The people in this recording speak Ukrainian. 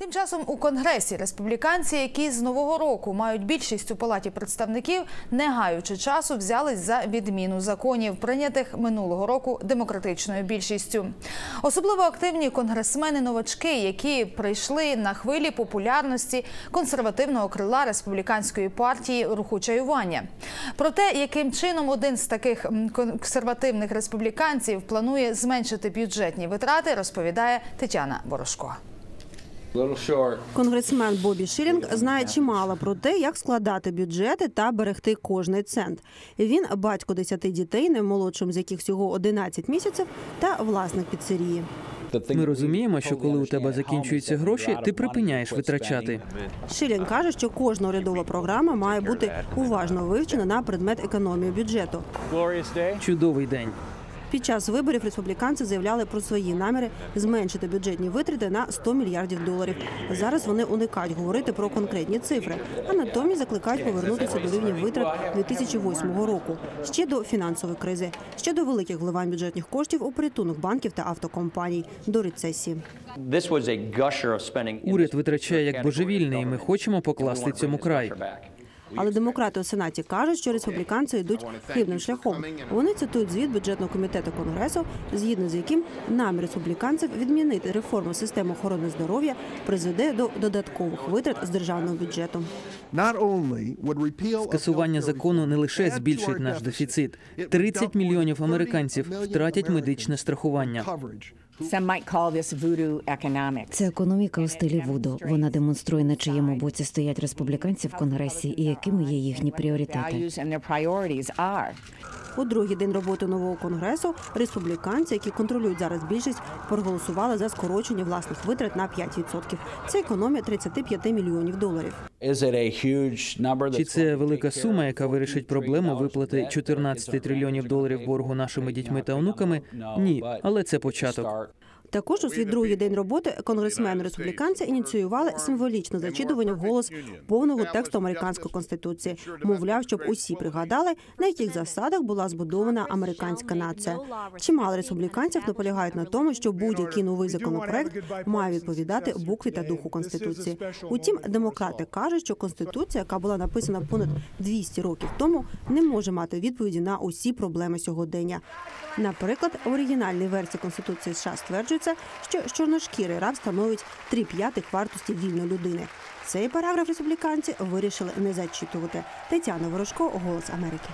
Тим часом у конгресі республіканці, які з нового року мають більшість у палаті представників, не гаючи часу, взялись за відміну законів, прийнятих минулого року демократичною більшістю. Особливо активні конгресмени-новачки, які прийшли на хвилі популярності консервативного крила республіканської партії руху чаювання. Про те, яким чином один з таких консервативних республіканців планує зменшити бюджетні витрати, розповідає Тетяна Ворожко. Конгресмен Бобі Шілінг знає чимало про те, як складати бюджети та берегти кожний цент. Він батько 10 дітей, наймолодшим з яких всього 11 місяців, та власник піцерії. Ми розуміємо, що коли у тебе закінчуються гроші, ти припиняєш витрачати. Шилін каже, що кожна урядова програма має бути уважно вивчена на предмет економії бюджету. Чудовий день. Під час виборів республіканці заявляли про свої наміри зменшити бюджетні витрати на 100 мільярдів доларів. Зараз вони уникають говорити про конкретні цифри, а натомість закликають повернутися до рівня витрат 2008 року, ще до фінансової кризи, ще до великих вливань бюджетних коштів у порятунок банків та автокомпаній, до рецесії. Уряд витрачає як божевільний, і ми хочемо покласти цьому край. Але демократи у сенаті кажуть, що республіканці йдуть хибним шляхом. Вони цитують звіт бюджетного комітету конгресу, згідно з яким намір республіканців відмінити реформу системи охорони здоров'я призведе до додаткових витрат з державного бюджету. Скасування закону не лише збільшить наш дефіцит. 30 мільйонів американців втратять медичне страхування. Це економіка у стилі Вуду. Вона демонструє, на чиєму боці стоять республіканці в конгресі і якими є їхні пріоритети. У другий день роботи нового конгресу республіканці, які контролюють зараз більшість, проголосували за скорочення власних витрат на 5%. Це економія 35 мільйонів доларів. Чи це велика сума, яка вирішить проблему виплати 14 трильйонів доларів боргу нашими дітьми та онуками? Ні, але це початок. Також у свій другий день роботи конгресмени республіканці ініціювали символічне зачитування вголос повного тексту американської конституції. Мовляв, щоб усі пригадали, на яких засадах була збудована американська нація. Чимало республіканців наполягають на тому, що будь-який новий законопроект має відповідати букві та духу конституції. Утім, демократи кажуть, що конституція, яка була написана понад 200 років тому, не може мати відповіді на усі проблеми сьогодення. Наприклад, в оригінальній версії конституції США стверджується, що чорношкірий раб становить три п'ятих вартості вільної людини. Цей параграф республіканці вирішили не зачитувати. Тетяна Ворожко, Голос Америки.